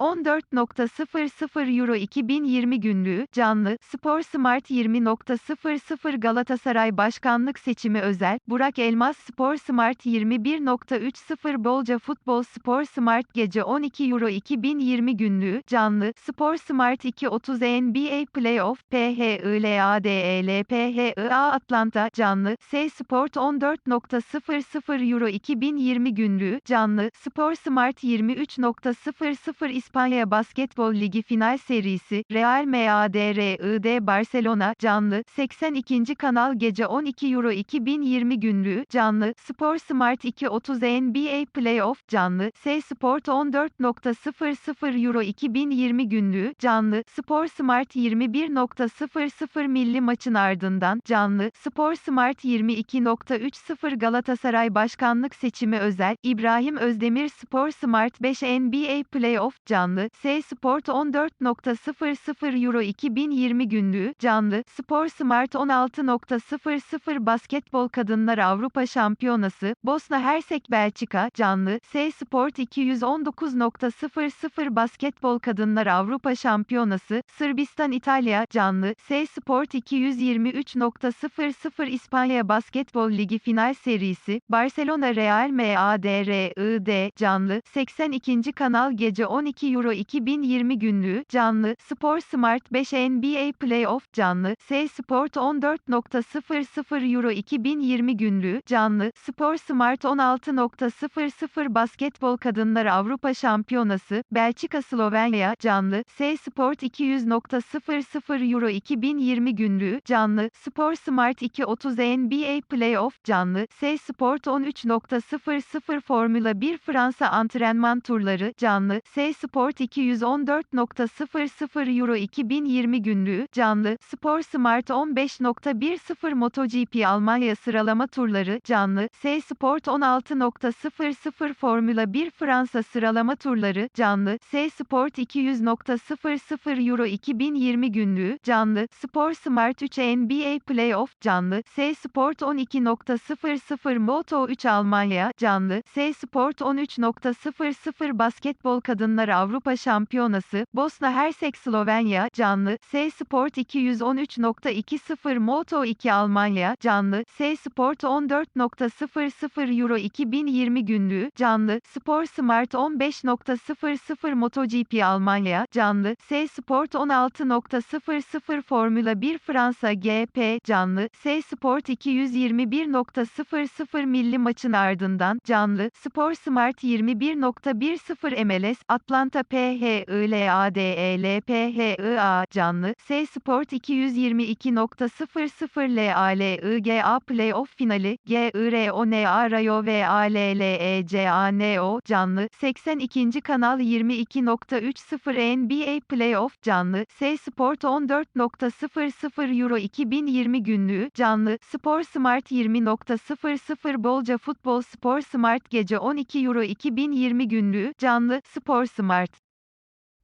14.00 Euro 2020 günlüğü, canlı, Spor Smart 20.00 Galatasaray Başkanlık Seçimi Özel, Burak Elmas Spor Smart 21.30 Bolca Futbol Spor Smart Gece 12 Euro 2020 günlüğü, canlı, Spor Smart 2.30 NBA Playoff, PHILADEL PHIA Atlanta, canlı, S Sport 14.00 Euro 2020 günlüğü, canlı, Spor Smart 23.00 İspanya Basketbol Ligi final serisi, Real Madrid Barcelona, canlı, 82. kanal gece 12 Euro 2020 günlüğü, canlı, Spor Smart 2.30 NBA Playoff, canlı, S Sport 14.00 Euro 2020 günlüğü, canlı, Spor Smart 21.00 milli maçın ardından, canlı, Spor Smart 22.30 Galatasaray Başkanlık Seçimi Özel, İbrahim Özdemir Spor Smart 5 NBA Playoff, canlı, S Sport 14.00 Euro 2020 günlüğü, canlı, Spor Smart 16.00 Basketbol Kadınlar Avrupa Şampiyonası, Bosna Hersek Belçika, canlı, S Sport 219.00 Basketbol Kadınlar Avrupa Şampiyonası, Sırbistan İtalya, canlı, S Sport 223.00 İspanya Basketbol Ligi final serisi, Barcelona Real Madrid, canlı, 82. kanal gece 12 Euro 2020 günlüğü, canlı, Spor Smart 5 NBA Playoff, canlı, S Sport 14.00 Euro 2020 günlüğü, canlı, Spor Smart 16.00 Basketbol Kadınlar Avrupa Şampiyonası, Belçika Slovenya, canlı, S Sport 200.00 Euro 2020 günlüğü, canlı, Spor Smart 2.30 NBA Playoff, canlı, S Sport 13.00 Formula 1 Fransa antrenman turları, canlı, S Sport 214.00 Euro 2020 günlüğü, canlı, Spor Smart 15.10 MotoGP Almanya sıralama turları, canlı, S Sport 16.00 Formula 1 Fransa sıralama turları, canlı, S Sport 200.00 Euro 2020 günlüğü, canlı, Spor Smart 3 NBA Playoff, canlı, S Sport 12.00 Moto 3 Almanya, canlı, S Sport 13.00 Basketbol Kadınlar Avrupa Şampiyonası, Bosna Hersek Slovenya, canlı, S Sport 213.20 Moto 2 Almanya, canlı, S Sport 14.00 Euro 2020 günlüğü, canlı, Spor Smart 15.00 MotoGP Almanya, canlı, S Sport 16.00 Formula 1 Fransa GP, canlı, S Sport 221.00 milli maçın ardından, canlı, Spor Smart 21.10 MLS, Atlanta PHILADEL PHIA, canlı, S Sport 222.00 LALIGA Playoff finali, GIRONA Rayo ve ALLECANO, canlı, 82. kanal 22.30 NBA Playoff, canlı, S Sport 14.00 Euro 2020 günlüğü, canlı, Spor Smart 20.00 Bolca Futbol Spor Smart gece 12 Euro 2020 günlüğü, canlı, Spor Smart.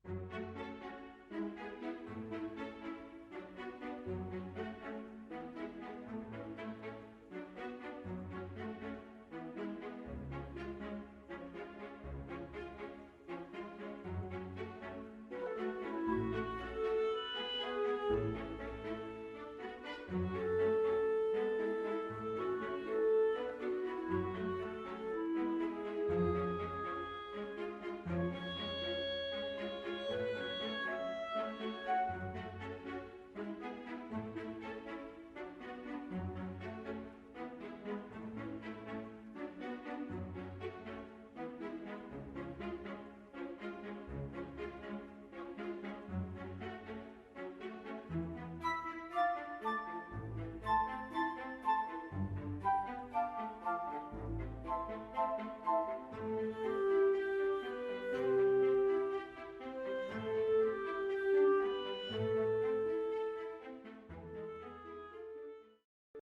Thank you.